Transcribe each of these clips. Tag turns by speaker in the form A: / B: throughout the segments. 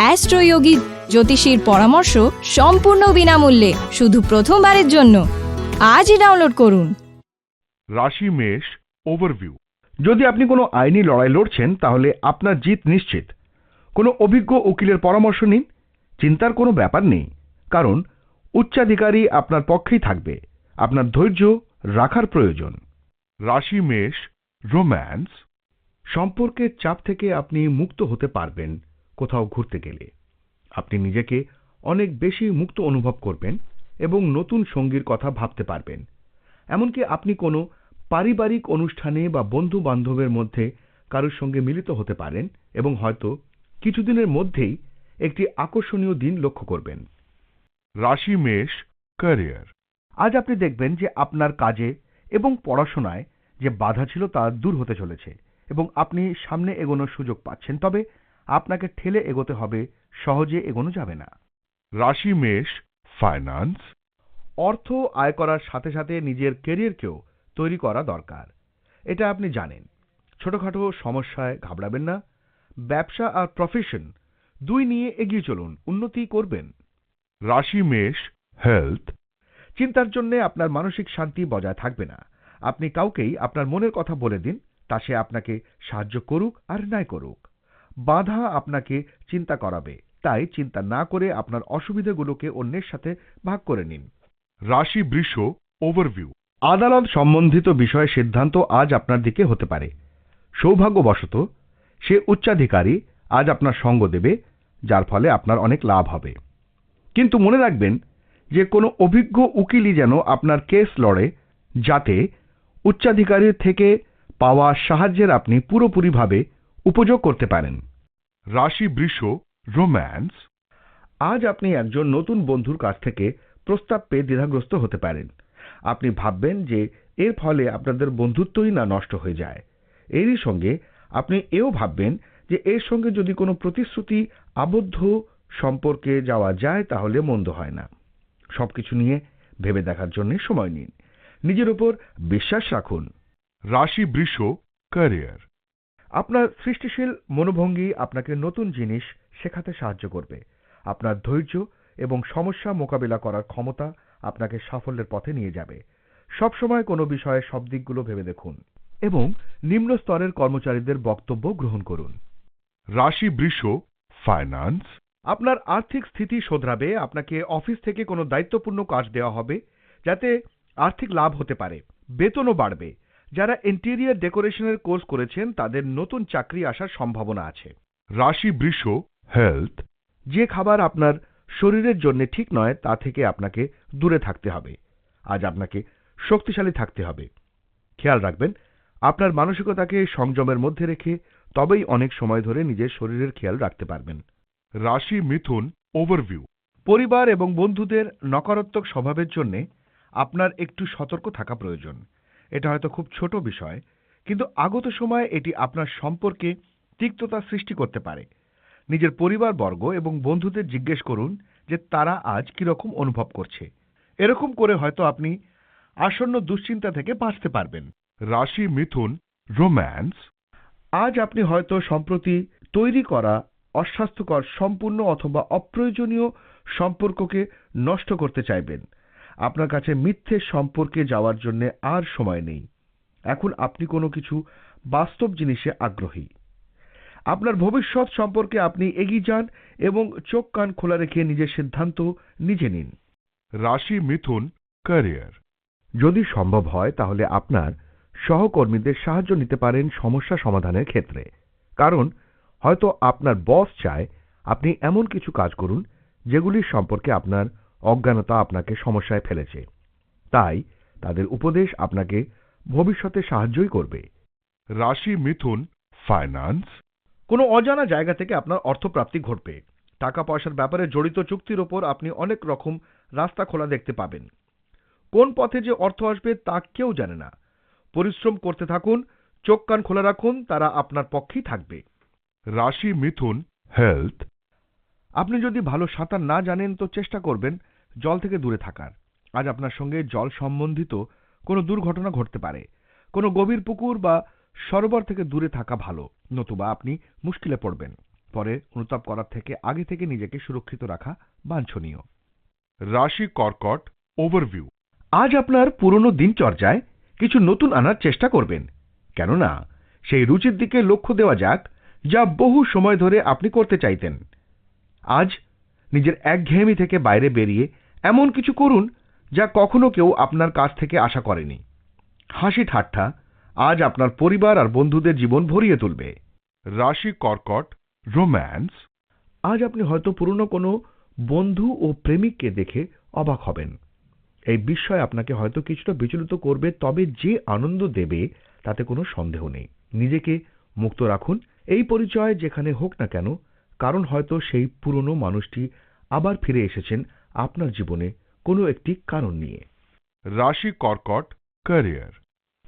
A: অ্যাস্ট্রোয়োগী জ্যোতিষীর পরামর্শ সম্পূর্ণ বিনামূল্যে, শুধু প্রথমবারের জন্য। আজই ডাউনলোড করুন।
B: রাশি মেষ ওভারভিউ
C: যদি আপনি কোনো আইনি লড়াই লড়ছেন, তাহলে আপনার জিত নিশ্চিত। কোনো অভিজ্ঞ উকিলের পরামর্শ নিন। চিন্তার কোনো ব্যাপার নেই। কারণ উচ্চাধিকারী আপনার পক্ষেই থাকবে। আপনার ধৈর্য রাখার প্রয়োজন।
B: রাশি মেষ রোম্যান্স
C: সম্পর্কের চাপ থেকে আপনি মুক্ত হতে পারবেন। কোথাও ঘুরতে গেলে। আপনি নিজেকে অনেক বেশি মুক্ত অনুভব করবেন এবং নতুন সঙ্গীর কথা ভাবতে পারবেন। এমনকি আপনি কোনো পারিবারিক অনুষ্ঠানে বা বন্ধু বান্ধবের মধ্যে কারোর সঙ্গে মিলিত হতে পারেন এবং হয়তো কিছুদিনের মধ্যেই একটি আকর্ষণীয় দিন লক্ষ্য করবেন।
B: রাশি মেষ ক্যারিয়ার
C: আজ আপনি দেখবেন যে আপনার কাজে এবং পড়াশোনায় যে বাধা ছিল তা দূর হতে চলেছে এবং আপনি সামনে এগোনোর সুযোগ পাচ্ছেন। তবে আপনাকে ঠেলে এগোতে হবে সহজে এগোনো যাবে না।
B: রাশি মেষ ফাইন্যান্স
C: অর্থ আয় করার সাথে সাথে নিজের কেরিয়ারকেও তৈরি করা দরকার। এটা আপনি জানেন। ছোটখাটো সমস্যায় ঘাবড়াবেন না। ব্যবসা আর প্রফেশন দুই নিয়ে এগিয়ে চলুন উন্নতি করবেন।
B: রাশি মেষ হেলথ
C: চিন্তার জন্য আপনার মানসিক শান্তি বজায় থাকবে না। আপনি কাউকেই আপনার মনের কথা বলে দিন তা সে আপনাকে সাহায্য করুক আর নাই করুক। বাধা আপনাকে চিন্তা করাবে। তাই চিন্তা না করে আপনার অসুবিধাগুলোকে অন্যের সাথে ভাগ করে নিন।
B: রাশি বৃষ ওভারভিউ
C: আদালত সম্বন্ধিত বিষয়ে সিদ্ধান্ত আজ আপনার দিকে হতে পারে। সৌভাগ্যবশত, সে উচ্চাধিকারী আজ আপনার সঙ্গ দেবে, যার ফলে আপনার অনেক লাভ হবে। কিন্তু মনে রাখবেন যে কোনো অভিজ্ঞ উকিলই যেন আপনার কেস লড়ে, যাতে উচ্চাধিকারীর থেকে পাওয়া সাহায্যের আপনি পুরোপুরিভাবে উপযোগ করতে পারেন।
B: রাশি বৃষ রোম্যান্স।
C: আজ আপনি একজন নতুন বন্ধুর কাছ থেকে প্রস্তাব পেয়ে দ্বিধাগ্রস্ত হতে পারেন। আপনি ভাববেন যে এর ফলে আপনাদের বন্ধুত্বই না নষ্ট হয়ে যায়। এরই সঙ্গে আপনি এও ভাববেন যে এর সঙ্গে যদি কোনো প্রতিশ্রুতি আবদ্ধ সম্পর্কে যাওয়া যায় তাহলে মন্দ হয় না। সবকিছু নিয়ে ভেবে দেখার জন্য সময় নিন। নিজের উপর বিশ্বাস রাখুন।
B: রাশি বৃষ ক্যারিয়ার।
C: আপনার সৃষ্টিশীল মনোভঙ্গি আপনাকে নতুন জিনিস শেখাতে সাহায্য করবে। আপনার ধৈর্য এবং সমস্যা মোকাবিলা করার ক্ষমতা আপনাকে সাফল্যের পথে নিয়ে যাবে। সবসময় কোনো বিষয়ে সব দিকগুলো ভেবে দেখুন এবং নিম্ন স্তরের কর্মচারীদের বক্তব্য গ্রহণ করুন।
B: রাশি বৃষ ফাইন্যান্স
C: আপনার আর্থিক স্থিতি শোধরাবে আপনাকে অফিস থেকে কোনো দায়িত্বপূর্ণ কাজ দেওয়া হবে যাতে আর্থিক লাভ হতে পারে। বেতনও বাড়বে। যারা ইন্টেরিয়ার ডেকোরেশনের কোর্স করেছেন তাদের নতুন চাকরি আসার সম্ভাবনা আছে।
B: রাশি বৃষ হেলথ
C: যে খাবার আপনার শরীরের জন্য ঠিক নয় তা থেকে আপনাকে দূরে থাকতে হবে। আজ আপনাকে শক্তিশালী থাকতে হবে। খেয়াল রাখবেন আপনার মানসিকতাকে সংযমের মধ্যে রেখে তবেই অনেক সময় ধরে নিজের শরীরের খেয়াল রাখতে পারবেন।
B: রাশি মিথুন ওভারভিউ
C: পরিবার এবং বন্ধুদের নকারাত্মক স্বভাবের জন্য আপনার একটু সতর্ক থাকা প্রয়োজন। এটা হয়তো খুব ছোট বিষয় কিন্তু আগত সময়ে এটি আপনার সম্পর্কে তিক্ততা সৃষ্টি করতে পারে। নিজের পরিবারবর্গ এবং বন্ধুদের জিজ্ঞেস করুন যে তারা আজ কীরকম অনুভব করছে। এরকম করে হয়তো আপনি আসন্ন দুশ্চিন্তা থেকে বাঁচতে পারবেন।
B: রাশি মিথুন রোম্যান্স।
C: আজ আপনি হয়তো সম্প্রতি তৈরি করা অস্বাস্থ্যকর সম্পূর্ণ অথবা অপ্রয়োজনীয় সম্পর্ককে নষ্ট করতে চাইবেন। আপনার কাছে মিথ্যে সম্পর্কে যাওয়ার জন্য আর সময় নেই। এখন আপনি কোনো কিছু বাস্তব জিনিসে আগ্রহী। আপনার ভবিষ্যৎ সম্পর্কে আপনি এগিয়ে যান এবং চোখ কান খোলা রেখে নিজের সিদ্ধান্ত নিজে নিন।
B: রাশি মিথুন ক্যারিয়ার।
C: যদি সম্ভব হয় তাহলে আপনার সহকর্মীদের সাহায্য নিতে পারেন সমস্যা সমাধানের ক্ষেত্রে। কারণ হয়তো আপনার বস চায় আপনি এমন কিছু কাজ করুন যেগুলির সম্পর্কে আপনার অজ্ঞানতা আপনাকে সমস্যায় ফেলেছে। তাই তাদের উপদেশ আপনাকে ভবিষ্যতে সাহায্যই করবে।
B: রাশি মিথুন ফাইন্যান্স
C: কোনো অজানা জায়গা থেকে আপনার অর্থপ্রাপ্তি ঘটবে। টাকা পয়সার ব্যাপারে জড়িত চুক্তির ওপর আপনি অনেক রকম রাস্তা খোলা দেখতে পাবেন। কোন পথে যে অর্থ আসবে তা কেউ জানে না। পরিশ্রম করতে থাকুন চোখ কান খোলা রাখুন তারা আপনার পক্ষেই থাকবে।
B: রাশি মিথুন হেলথ
C: আপনি যদি ভালো সাঁতার না জানেন তো চেষ্টা করবেন জল থেকে দূরে থাকার। আজ আপনার সঙ্গে জল সম্বন্ধিত কোনো দুর্ঘটনা ঘটতে পারে। কোনো গভীর পুকুর বা সরোবর থেকে দূরে থাকা ভালো নতুবা আপনি মুশকিলে পড়বেন। পরে অনুতাপ করার থেকে আগে থেকে নিজেকে সুরক্ষিত রাখা বাঞ্ছনীয়।
B: রাশি কর্কট ওভারভিউ।
C: আজ আপনার পুরনো দিনচর্যায় কিছু নতুন আনার চেষ্টা করবেন। কেননা সেই রুচির দিকে লক্ষ্য দেওয়া যাক যা বহু সময় ধরে আপনি করতে চাইতেন। আজ নিজের একঘেয়েমি থেকে বাইরে বেরিয়ে এমন কিছু করুন যা কখনো কেউ আপনার কাছ থেকে আশা করেনি। হাসি ঠাট্টা আজ আপনার পরিবার আর বন্ধুদের জীবন ভরিয়ে তুলবে।
B: রাশি কর্কট, রোম্যান্স।
C: আজ আপনি হয়তো পুরনো কোনো বন্ধু ও প্রেমিককে দেখে অবাক হবেন। এই বিস্ময় আপনাকে হয়তো কিছুটা বিচলিত করবে, তবে যে আনন্দ দেবে তাতে কোনো সন্দেহ নেই। নিজেকে মুক্ত রাখুন। এই পরিচয় যেখানে হোক না কেন, কারণ হয়তো সেই পুরনো মানুষটি আবার ফিরে এসেছেন আপনার জীবনে কোনো একটি কারণ নিয়ে।
B: রাশি কর্কট ক্যারিয়ার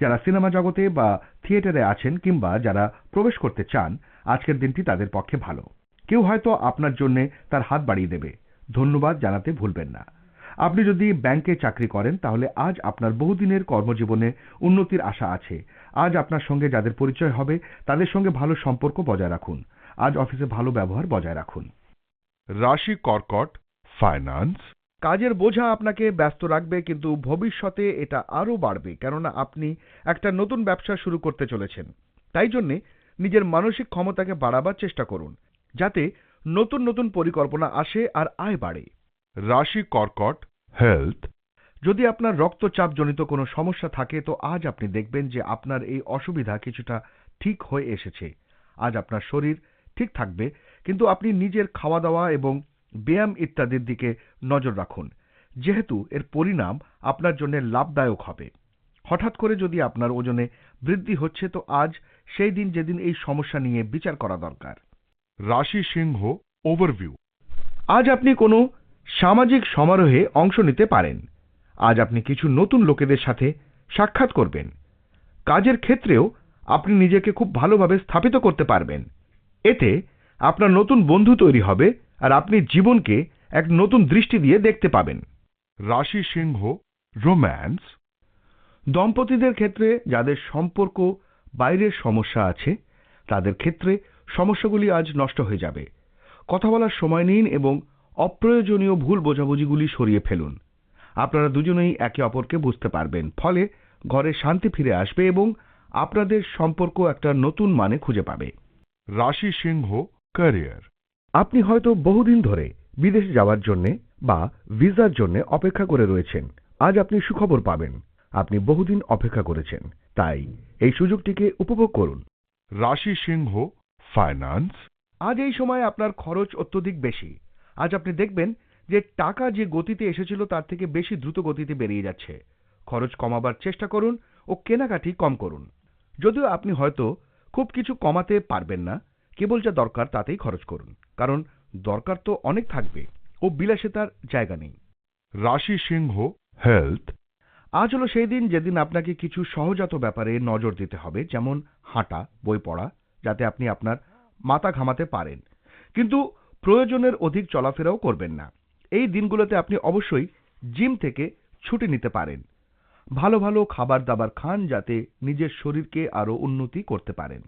C: যারা সিনেমা জগতে বা থিয়েটারে আছেন কিংবা যারা প্রবেশ করতে চান আজকের দিনটি তাদের পক্ষে ভালো। কেউ হয়তো আপনার জন্য তার হাত বাড়িয়ে দেবে। ধন্যবাদ জানাতে ভুলবেন না। আপনি যদি ব্যাংকে চাকরি করেন তাহলে আজ আপনার বহুদিনের কর্মজীবনে উন্নতির আশা আছে। আজ আপনার সঙ্গে যাদের পরিচয় হবে তাদের সঙ্গে ভালো সম্পর্ক বজায় রাখুন। আজ অফিসে ভালো ব্যবহার বজায় রাখুন।
B: রাশি কর্কট ফাইন্যান্স
C: কাজের বোঝা আপনাকে ব্যস্ত রাখবে কিন্তু ভবিষ্যতে এটা আরও বাড়বে কেননা আপনি একটা নতুন ব্যবসা শুরু করতে চলেছেন। তাই জন্যে নিজের মানসিক ক্ষমতাকে বাড়াবার চেষ্টা করুন যাতে নতুন নতুন পরিকল্পনা আসে আর আয় বাড়ে।
B: রাশি কর্কট হেলথ
C: যদি আপনার রক্তচাপজনিত কোনো সমস্যা থাকে তো আজ আপনি দেখবেন যে আপনার এই অসুবিধা কিছুটা ঠিক হয়ে এসেছে। আজ আপনার শরীর ঠিক থাকবে কিন্তু আপনি নিজের খাওয়া দাওয়া এবং ব্যায়াম ইত্যাদির দিকে নজর রাখুন। যেহেতু এর পরিণাম আপনার জন্য লাভদায়ক হবে। হঠাৎ করে যদি আপনার ওজনে বৃদ্ধি হচ্ছে তো আজ সেই দিন যেদিন এই সমস্যা নিয়ে বিচার করা দরকার।
B: রাশি সিংহ ওভারভিউ
C: আজ আপনি কোনো সামাজিক সমারোহে অংশ নিতে পারেন। আজ আপনি কিছু নতুন লোকেদের সাথে সাক্ষাৎ করবেন। কাজের ক্ষেত্রেও আপনি নিজেকে খুব ভালোভাবে স্থাপিত করতে পারবেন। এতে আপনার নতুন বন্ধু তৈরি হবে আর আপনি জীবনকে এক নতুন দৃষ্টি দিয়ে দেখতে পাবেন।
B: রাশি সিংহ রোম্যান্স
C: দম্পতিদের ক্ষেত্রে যাদের সম্পর্ক বাইরের সমস্যা আছে তাদের ক্ষেত্রে সমস্যাগুলি আজ নষ্ট হয়ে যাবে। কথা বলার সময় নিন এবং অপ্রয়োজনীয় ভুল বোঝাবুঝিগুলি সরিয়ে ফেলুন। আপনারা দুজনেই একে অপরকে বুঝতে পারবেন ফলে ঘরে শান্তি ফিরে আসবে এবং আপনাদের সম্পর্ক একটা নতুন মানে খুঁজে পাবে।
B: রাশি সিংহ ক্যারিয়ার
C: আপনি হয়তো বহুদিন ধরে বিদেশে যাওয়ার জন্য বা ভিসার জন্য অপেক্ষা করে রয়েছেন। আজ আপনি সুখবর পাবেন। আপনি বহুদিন অপেক্ষা করেছেন। তাই এই সুযোগটিকে উপভোগ করুন।
B: রাশি সিংহ ফাইন্যান্স?
C: আজ এই সময় আপনার খরচ অত্যধিক বেশি। আজ আপনি দেখবেন যে টাকা যে গতিতে এসেছিল তার থেকে বেশি দ্রুত গতিতে বেরিয়ে যাচ্ছে। খরচ কমাবার চেষ্টা করুন ও কেনাকাটি কম করুন। যদিও আপনি হয়তো খুব কিছু কমাতে পারবেন না কেবল যা দরকার তাতেই খরচ করুন। কারণ দরকার তো অনেক থাকবে ও বিলাসিতার জায়গা নেই।
B: রাশি সিংহ হেলথ
C: আজ হলো সেই দিন যেদিন আপনাকে কিছু সহজাত ব্যাপারে নজর দিতে হবে যেমন হাঁটা বই পড়া যাতে আপনি আপনার মাথা ঘামাতে পারেন। কিন্তু প্রয়োজনের অধিক চলাফেরাও করবেন না। এই দিনগুলোতে আপনি অবশ্যই জিম থেকে ছুটি নিতে পারেন। ভালো ভালো খাবার দাবার খান যাতে নিজের শরীরকে আরও উন্নতি করতে পারেন।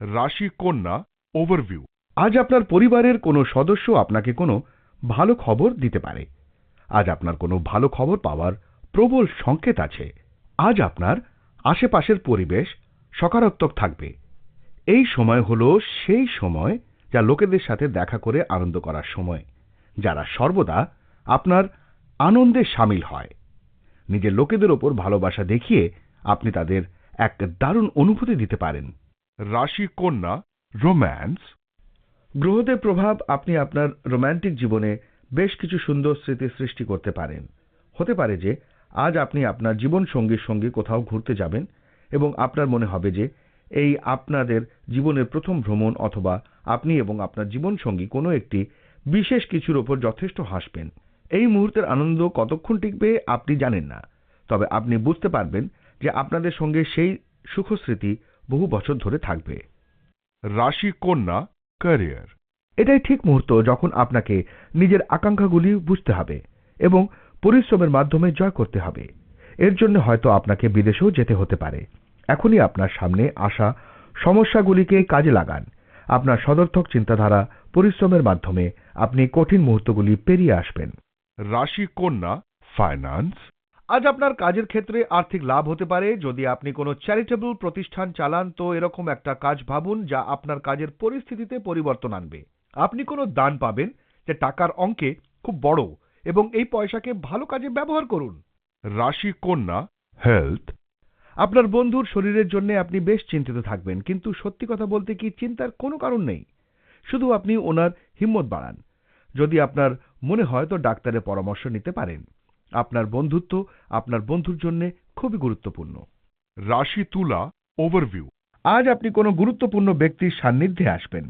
B: রাশি কন্যা ওভারভিউ
C: আজ আপনার পরিবারের কোনো সদস্য আপনাকে কোনো ভালো খবর দিতে পারে। আজ আপনার কোনো ভালো খবর পাওয়ার প্রবল সংকেত আছে। আজ আপনার আশেপাশের পরিবেশ সকারাত্মক থাকবে। এই সময় হলো সেই সময় যা লোকেদের সাথে দেখা করে আনন্দ করার সময়, যারা সর্বদা আপনার আনন্দে সামিল হয়। নিজের লোকেদের ওপর ভালোবাসা দেখিয়ে আপনি তাদের এক দারুণ অনুভূতি দিতে পারেন।
B: রাশি কন্যা, রোম্যান্স
C: গ্রহদের প্রভাব আপনি আপনার রোম্যান্টিক জীবনে বেশ কিছু সুন্দর স্মৃতি সৃষ্টি করতে পারেন। হতে পারে যে, আজ আপনি আপনার জীবন সঙ্গীর সঙ্গে কোথাও ঘুরতে যাবেন এবং আপনার মনে হবে যে, এই আপনাদের জীবনের প্রথম ভ্রমণ অথবা আপনি এবং আপনার জীবন সঙ্গী কোনো একটি বিশেষ কিছুর ওপর যথেষ্ট হাসবেন। এই মুহূর্তের আনন্দ কতক্ষণ টিকবে আপনি জানেন না। তবে আপনি বুঝতে পারবেন যে আপনাদের সঙ্গে সেই সুখস্মৃতি বহু বছর ধরে থাকবে।
B: রাশি কন্যা ক্যারিয়ার
C: এটাই ঠিক মুহূর্ত যখন আপনাকে নিজের আকাঙ্ক্ষাগুলি বুঝতে হবে এবং পরিশ্রমের মাধ্যমে জয় করতে হবে। এর জন্য হয়তো আপনাকে বিদেশেও যেতে হতে পারে। এখনই আপনার সামনে আসা সমস্যাগুলিকে কাজে লাগান। আপনার সদর্থক চিন্তাধারা পরিশ্রমের মাধ্যমে আপনি কঠিন মুহূর্তগুলি পেরিয়ে আসবেন।
B: রাশি কন্যা ফাইন্যান্স
C: আজ আপনার কাজের ক্ষেত্রে আর্থিক লাভ হতে পারে। যদি আপনি কোনো চ্যারিটেবল প্রতিষ্ঠান চালান, তো এরকম একটা কাজ ভাবুন যা আপনার কাজের পরিস্থিতিতে পরিবর্তন আনবে। আপনি কোনো দান পাবেন যে টাকার অঙ্কে খুব বড় এবং এই পয়সাকে ভালো কাজে ব্যবহার করুন।
B: রাশি কন্যা হেলথ।
C: আপনার বন্ধুর শরীরের জন্য আপনি বেশ চিন্তিত থাকবেন, কিন্তু সত্যি কথা বলতে কি চিন্তার কোনো কারণ নেই। শুধু আপনি ওনার হিম্মত বাড়ান। যদি আপনার মনে হয় তো ডাক্তারের পরামর্শ নিতে পারেন। আপনার বন্ধুত্ব আপনার বন্ধুর জন্য খুবই গুরুত্বপূর্ণ।
B: রাশি তুলা ওভারভিউ
C: আজ আপনি কোনো গুরুত্বপূর্ণ ব্যক্তির সান্নিধ্যে আসবেন।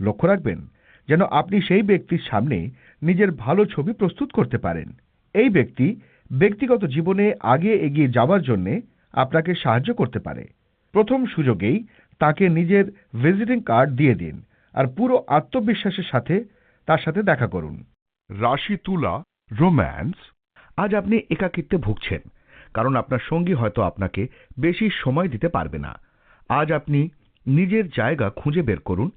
C: লক্ষ্য রাখবেন, যেন আপনি সেই ব্যক্তির সামনে নিজের ভালো ছবি প্রস্তুত করতে পারেন। এই ব্যক্তি ব্যক্তিগত জীবনে আগে এগিয়ে যাওয়ার জন্য আপনাকে সাহায্য করতে পারে। প্রথম সুযোগেই তাকে নিজের ভিজিটিং কার্ড দিয়ে দিন আর পুরো আত্মবিশ্বাসের সাথে তার সাথে দেখা করুন।
B: রাশি তুলা রোম্যান্স
C: আজ আপনি একাকিত্বে ভুগছেন, কারণ আপনার সঙ্গী হয়তো আপনাকে বেশি সময় দিতে পারবে না। আজ আপনি নিজের জায়গা খুঁজে বের করুন,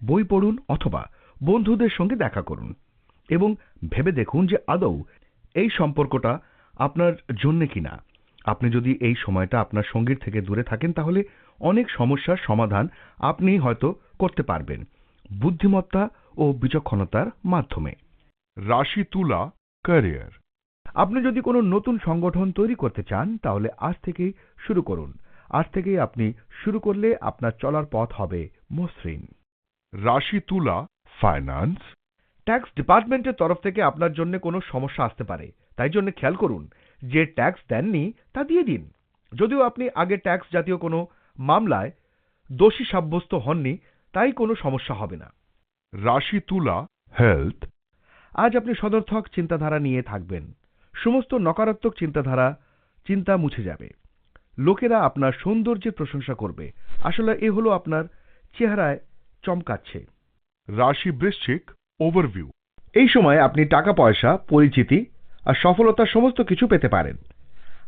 C: বই পড়ুন অথবা বন্ধুদের সঙ্গে দেখা করুন এবং ভেবে দেখুন যে আদৌ এই সম্পর্কটা আপনার জন্য কিনা। আপনি যদি এই সময়টা আপনার সঙ্গীর থেকে দূরে থাকেন, তাহলে অনেক সমস্যার সমাধান আপনি হয়তো করতে পারবেন, বুদ্ধিমত্তা ও বিচক্ষণতার মাধ্যমে।
B: রাশি তুলা, ক্যারিয়ার।
C: আপনি যদি কোনো নতুন সংগঠন তৈরি করতে চান তাহলে আজ থেকেই শুরু করুন। আজ থেকেই আপনি শুরু করলে আপনার চলার পথ হবে মসৃণ।
B: রাশি তুলা ফাইন্যান্স
C: ট্যাক্স ডিপার্টমেন্টের তরফ থেকে আপনার জন্য কোনো সমস্যা আসতে পারে তাই জন্য খেয়াল করুন যে ট্যাক্স দেননি তা দিয়ে দিন। যদিও আপনি আগে ট্যাক্স জাতীয় কোনো মামলায় দোষী সাব্যস্ত হননি তাই কোনো সমস্যা হবে না।
B: রাশি তুলা হেলথ
C: আজ আপনি সদর্থক চিন্তাধারা নিয়ে থাকবেন। সমস্ত নকারাত্মক চিন্তাধারা চিন্তা মুছে যাবে। লোকেরা আপনার সৌন্দর্যের প্রশংসা করবে। আসলে এ হলো আপনার চেহারায় চমকাচ্ছে।
B: রাশি বৃশ্চিক ওভারভিউ
C: এই সময় আপনি টাকা পয়সা পরিচিতি আর সফলতার সমস্ত কিছু পেতে পারেন।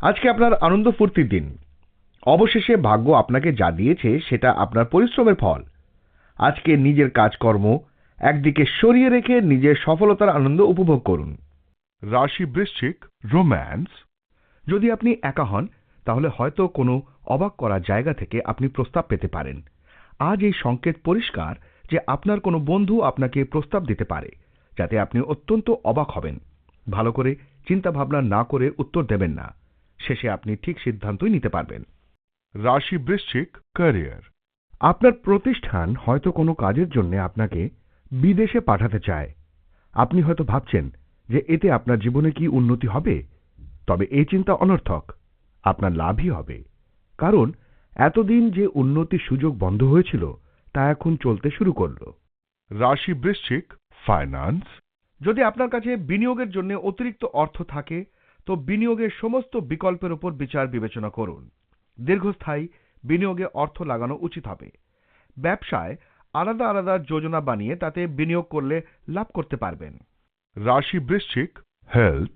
C: আজকে আপনার আনন্দ ফুর্তির দিন। অবশেষে ভাগ্য আপনাকে যা দিয়েছে সেটা আপনার পরিশ্রমের ফল। আজকে নিজের কাজকর্ম একদিকে সরিয়ে রেখে নিজের সফলতার আনন্দ উপভোগ করুন।
B: রাশি বৃশ্চিক রোম্যান্স।
C: যদি আপনি একা হন, তাহলে হয়তো কোনো অবাক করা জায়গা থেকে আপনি প্রস্তাব পেতে পারেন। আজ এই সংকেত পরিষ্কার যে আপনার কোনো বন্ধু আপনাকে প্রস্তাব দিতে পারে, যাতে আপনি অত্যন্ত অবাক হবেন। ভালো করে চিন্তা ভাবনা না করে উত্তর দেবেন না। শেষে আপনি ঠিক সিদ্ধান্তই নিতে পারবেন।
B: রাশি বৃশ্চিক ক্যারিয়ার।
C: আপনার প্রতিষ্ঠান হয়তো কোনো কাজের জন্য আপনাকে বিদেশে পাঠাতে চায়। আপনি হয়তো ভাবছেন যে এতে আপনার জীবনে কি উন্নতি হবে? তবে এই চিন্তা অনর্থক, আপনার লাভই হবে। কারণ এতদিন যে উন্নতির সুযোগ বন্ধ হয়েছিল, তা এখন চলতে শুরু করল।
B: রাশি বৃশ্চিক ফাইন্যান্স
C: যদি আপনার কাছে বিনিয়োগের জন্য অতিরিক্ত অর্থ থাকে, তো বিনিয়োগের সমস্ত বিকল্পের উপর বিচার বিবেচনা করুন। দীর্ঘস্থায়ী বিনিয়োগে অর্থ লাগানো উচিত হবে। ব্যবসায় আলাদা আলাদা যোজনা বানিয়ে তাতে বিনিয়োগ করলে লাভ করতে পারবেন।
B: রাশি বৃশ্চিক হেলথ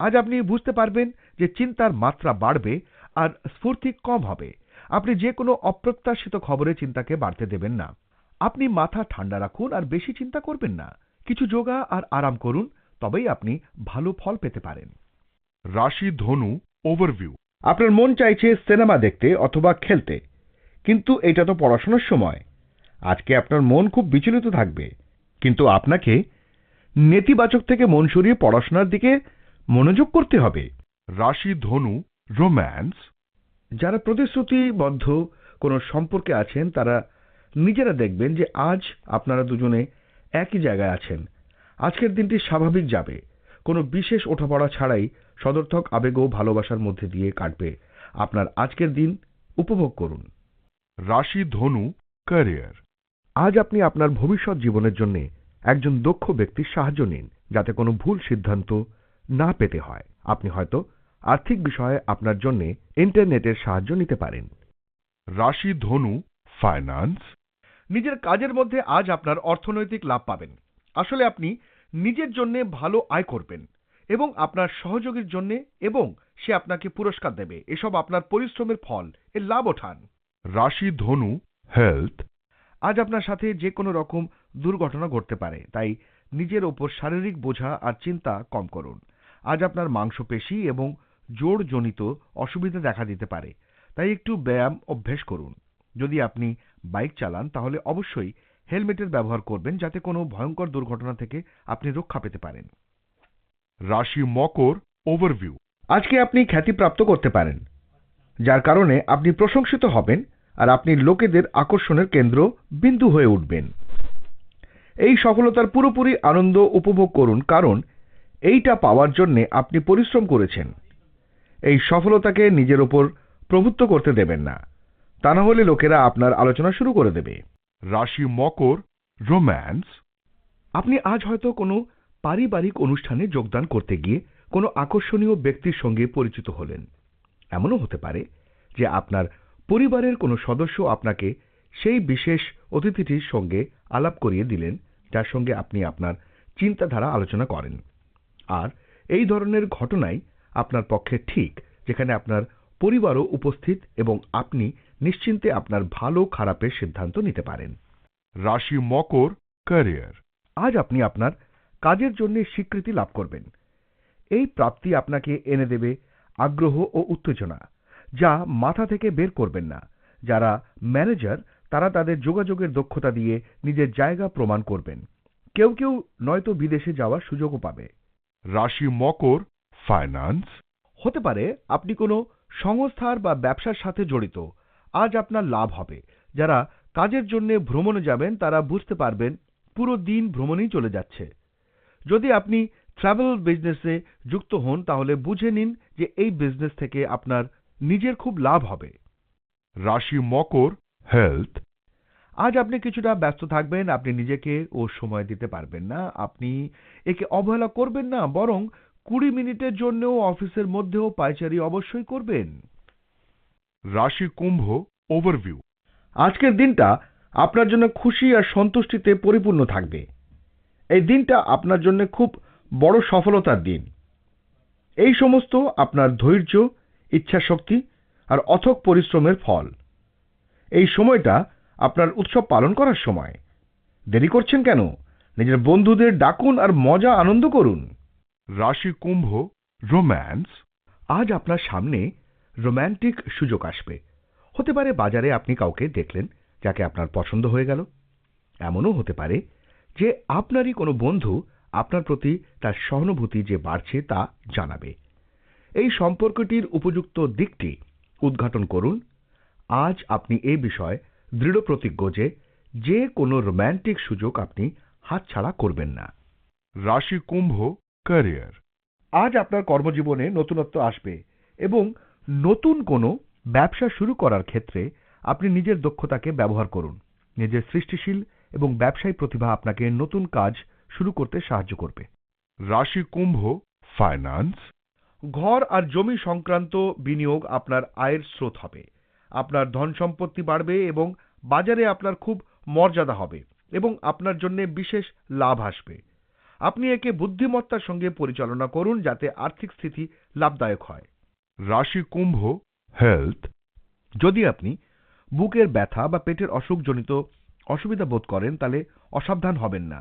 C: আজ আপনি বুঝতে পারবেন যে চিন্তার মাত্রা বাড়বে আর স্ফূর্তি কম হবে। আপনি যে কোনো অপ্রত্যাশিত খবরে চিন্তাকে বাড়তে দেবেন না। আপনি মাথা ঠান্ডা রাখুন আর বেশি চিন্তা করবেন না। কিছু যোগা আর আরাম করুন, তবেই আপনি ভালো ফল পেতে পারেন।
B: রাশি ধনু ওভারভিউ
C: আপনার মন চাইছে সিনেমা দেখতে অথবা খেলতে, কিন্তু এটা তো পড়াশোনার সময়। আজকে আপনার মন খুব বিচলিত থাকবে, কিন্তু আপনাকে নেতিবাচক থেকে মন সরিয়ে পড়াশোনার দিকে মনোযোগ করতে হবে।
B: রাশি ধনু রোম্যান্স।
C: যারা প্রতিশ্রুতিবদ্ধ কোনো সম্পর্কে আছেন তারা নিজেরা দেখবেন যে আজ আপনারা দুজনে একই জায়গায় আছেন। আজকের দিনটি স্বাভাবিক যাবে। কোনো বিশেষ ওঠাপড়া ছাড়াই সদর্থক আবেগ ও ভালোবাসার মধ্যে দিয়ে কাটবে। আপনার আজকের দিন উপভোগ করুন।
B: রাশি ধনু ক্যারিয়ার।
C: আজ আপনি আপনার ভবিষ্যৎ জীবনের জন্য একজন দক্ষ ব্যক্তির সাহায্য নিন যাতে কোনো ভুল সিদ্ধান্ত না পেতে হয়। আপনি হয়তো আর্থিক বিষয়ে আপনার জন্য ইন্টারনেটের সাহায্য নিতে পারেন।
B: রাশি ধনু ফাইন্যান্স
C: নিজের কাজের মধ্যে আজ আপনার অর্থনৈতিক লাভ পাবেন। আসলে আপনি নিজের জন্য ভালো আয় করবেন এবং আপনার সহযোগীর জন্য এবং সে আপনাকে পুরস্কার দেবে। এসব আপনার পরিশ্রমের ফল এর লাভ ওঠান
B: রাশি ধনু হেলথ
C: আজ আপনার সাথে যে কোনো রকম দুর্ঘটনা ঘটতে পারে। তাই নিজের ওপর শারীরিক বোঝা আর চিন্তা কম করুন। আজ আপনার মাংসপেশি এবং জোড়জনিত অসুবিধা দেখা দিতে পারে। তাই একটু ব্যায়াম অভ্যেস করুন। যদি আপনি বাইক চালান, তাহলে অবশ্যই হেলমেটের ব্যবহার করবেন যাতে কোনো ভয়ঙ্কর দুর্ঘটনা থেকে আপনি রক্ষা পেতে পারেন।
B: রাশি মকর ওভারভিউ।
C: আজকে আপনি খ্যাতিপ্রাপ্ত করতে পারেন। যার কারণে আপনি প্রশংসিত হবেন আর আপনি লোকেদের আকর্ষণের কেন্দ্র বিন্দু হয়ে উঠবেন। এই সফলতার পুরোপুরি আনন্দ উপভোগ করুন কারণ এইটা পাওয়ার জন্যে আপনি পরিশ্রম করেছেন। এই সফলতাকে নিজের ওপর প্রভুত্ব করতে দেবেন না। তা না হলে লোকেরা আপনার আলোচনা শুরু করে দেবে।
B: রাশি মকর রোম্যান্স।
C: আপনি আজ হয়তো কোনো পারিবারিক অনুষ্ঠানে যোগদান করতে গিয়ে কোনো আকর্ষণীয় ব্যক্তির সঙ্গে পরিচিত হলেন। এমনও হতে পারে যে আপনার পরিবারের কোনো সদস্য আপনাকে সেই বিশেষ অতিথিটির সঙ্গে আলাপ করিয়ে দিলেন যার সঙ্গে আপনি আপনার চিন্তাধারা আলোচনা করেন। আর এই ধরনের ঘটনাই আপনার পক্ষে ঠিক যেখানে আপনার পরিবারও উপস্থিত এবং আপনি নিশ্চিন্তে আপনার ভালো খারাপের সিদ্ধান্ত নিতে পারেন।
B: রাশি মকর ক্যারিয়ার।
C: আজ আপনি আপনার কাজের জন্য স্বীকৃতি লাভ করবেন। এই প্রাপ্তি আপনাকে এনে দেবে আগ্রহ ও উত্তেজনা যা মাথা থেকে বের করবেন না। যারা ম্যানেজার তারা তাদের যোগাযোগের দক্ষতা দিয়ে নিজের জায়গা প্রমাণ করবেন। কেউ কেউ নয়তো বিদেশে যাওয়ার সুযোগও পাবে।
B: রাশি মকর ফাইন্যান্স
C: হতে পারে আপনি কোনো সংস্থার বা ব্যবসার সাথে জড়িত। আজ আপনার লাভ হবে। যারা কাজের জন্য ভ্রমণে যাবেন তারা বুঝতে পারবেন পুরো দিন ভ্রমণেই চলে যাচ্ছে। যদি আপনি ট্রাভেল বিজনেসে যুক্ত হন তাহলে বুঝে নিন যে এই বিজনেস থেকে আপনার নিজের খুব লাভ হবে।
B: রাশি মকর হেলথ
C: আজ আপনি কিছুটা ব্যস্ত থাকবেন আপনি নিজেকে ও সময় দিতে পারবেন না আপনি একে অবহেলা করবেন না বরং কুড়ি মিনিটের জন্যও অফিসের মধ্যেও পায়চারি অবশ্যই করবেন।
B: রাশি কুম্ভ ওভারভিউ
C: আজকের দিনটা আপনার জন্য খুশি আর সন্তুষ্টিতে পরিপূর্ণ থাকবে। এই দিনটা আপনার জন্য খুব বড় সফলতার দিন। এই সমস্ত আপনার ধৈর্য ইচ্ছাশক্তি আর অথক পরিশ্রমের ফল। এই সময়টা আপনার উৎসব পালন করার সময়। দেরি করছেন কেন? নিজের বন্ধুদের ডাকুন আর মজা, আনন্দ করুন।
B: রাশি, কুম্ভ, রোম্যান্স,
C: আজ আপনার সামনে রোম্যান্টিক সুযোগ আসবে। হতে পারে বাজারে আপনি কাউকে দেখলেন যাকে আপনার পছন্দ হয়ে গেল। এমনও হতে পারে যে আপনারই কোনো বন্ধু আপনার প্রতি তার সহানুভূতি যে বাড়ছে তা জানাবে। এই সম্পর্কটির উপযুক্ত দিকটি উদ্ঘাটন করুন। আজ আপনি এ বিষয়ে দৃঢ় প্রতিজ্ঞ যে যে কোনো রোম্যান্টিক সুযোগ আপনি হাতছাড়া করবেন না।
B: রাশি কুম্ভ ক্যারিয়ার
C: আজ আপনার কর্মজীবনে নতুনত্ব আসবে এবং নতুন কোনো ব্যবসা শুরু করার ক্ষেত্রে আপনি নিজের দক্ষতাকে ব্যবহার করুন। নিজের সৃষ্টিশীল এবং ব্যবসায়ী প্রতিভা আপনাকে নতুন কাজ শুরু করতে সাহায্য করবে।
B: রাশি কুম্ভ ফাইন্যান্স
C: ঘর আর জমি সংক্রান্ত বিনিয়োগ আপনার আয়ের স্রোত হবে। আপনার ধন সম্পত্তি বাড়বে এবং বাজারে আপনার খুব মর্যাদা হবে এবং আপনার জন্য বিশেষ লাভ আসবে। আপনি একে বুদ্ধিমত্তার সঙ্গে পরিচালনা করুন যাতে আর্থিক স্থিতি লাভদায়ক হয়।
B: রাশি কুম্ভ হেলথ,
C: যদি আপনি বুকের ব্যথা বা পেটের অসুখজনিত অসুবিধা বোধ করেন, তাহলে অসাবধান হবেন না।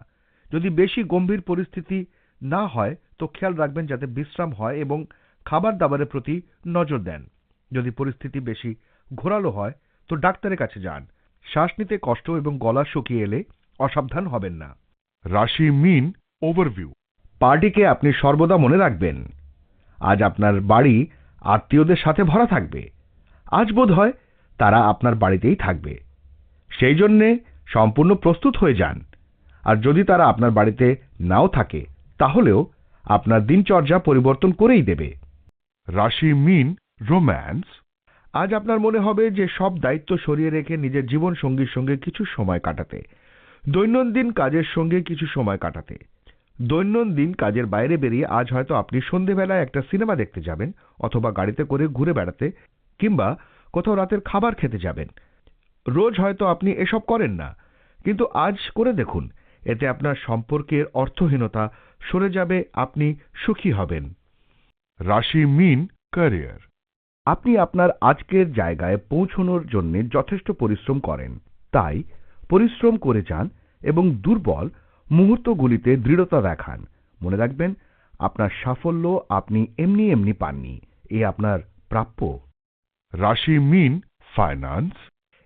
C: যদি বেশি গম্ভীর পরিস্থিতি না হয়, তো খেয়াল রাখবেন যাতে বিশ্রাম হয় এবং খাবার দাবারের প্রতি নজর দেন। যদি পরিস্থিতি বেশি ঘোরালো হয়, তো ডাক্তারের কাছে যান। শ্বাস নিতে কষ্ট এবং গলা শুকিয়ে এলে অসাবধান হবেন না।
B: রাশি মিন ওভারভিউ
C: পার্টিকে আপনি সর্বদা মনে রাখবেন। আজ আপনার বাড়ি আত্মীয়দের সাথে ভরা থাকবে। আজ বোধ হয় তারা আপনার বাড়িতেই থাকবে। সেই জন্যে সম্পূর্ণ প্রস্তুত হয়ে যান। আর যদি তারা আপনার বাড়িতে নাও থাকে তাহলেও আপনার দিনচর্যা পরিবর্তন করেই দেবে।
B: রাশি মিন রোম্যান্স
C: আজ আপনার মনে হবে যে সব দায়িত্ব সরিয়ে রেখে নিজের জীবন সঙ্গীর সঙ্গে কিছু সময় কাটাতে, দৈনন্দিন কাজের সঙ্গে কিছু সময় কাটাতে। দৈনন্দিন কাজের বাইরে বেরিয়ে আজ হয়তো আপনি সন্ধেবেলায় একটা সিনেমা দেখতে যাবেন অথবা গাড়িতে করে ঘুরে বেড়াতে কিংবা কোথাও রাতের খাবার খেতে যাবেন। রোজ হয়তো আপনি এসব করেন না, কিন্তু আজ করে দেখুন, এতে আপনার সম্পর্কের অর্থহীনতা সরে যাবে, আপনি সুখী হবেন।
B: রাশি মিন ক্যারিয়ার
C: আপনি আপনার আজকের জায়গায় পৌঁছনোর জন্য যথেষ্ট পরিশ্রম করেন। তাই পরিশ্রম করে যান এবং দুর্বল মুহূর্তগুলিতে দৃঢ়তা দেখান। মনে রাখবেন আপনার সাফল্য আপনি এমনি এমনি পাননি এ আপনার প্রাপ্য।
B: রাশি মিন ফাইন্যান্স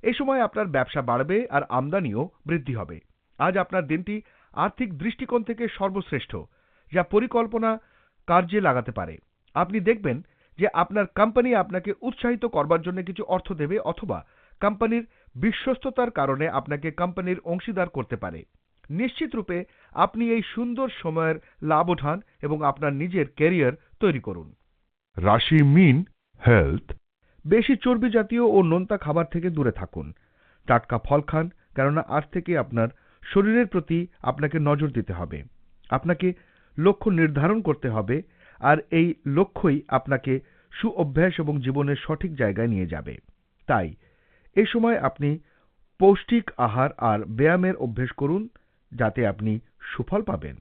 C: এ সময় আপনার ব্যবসা বাড়বে আর আমদানিও বৃদ্ধি হবে। আজ আপনার দিনটি আর্থিক দৃষ্টিকোণ থেকে সর্বশ্রেষ্ঠ যা পরিকল্পনা কার্যে লাগাতে পারে। আপনি দেখবেন যে আপনার কোম্পানি আপনাকে উৎসাহিত করবার জন্য কিছু অর্থ দেবে অথবা কোম্পানির বিশ্বস্ততার কারণে আপনাকে কোম্পানির অংশীদার করতে পারে। নিশ্চিত রূপে আপনি এই সুন্দর সময়ের লাভ ওঠান এবং আপনার নিজের ক্যারিয়ার তৈরি করুন।
B: রাশি মিন হেলথ
C: বেশি চর্বি জাতীয় ও নোনতা খাবার থেকে দূরে থাকুন। টাটকা ফল খান কেননা আজ থেকে আপনার শরীরের প্রতি আপনাকে নজর দিতে হবে। আপনাকে লক্ষ্য নির্ধারণ করতে হবে আর এই লক্ষ্যই আপনাকে সুঅভ্যাস এবং জীবনের সঠিক জায়গায় নিয়ে যাবে। তাই, এ সময় আপনি পৌষ্টিক আহার আর ব্যায়ামের অভ্যেস করুন, যাতে আপনি সুফল পাবেন।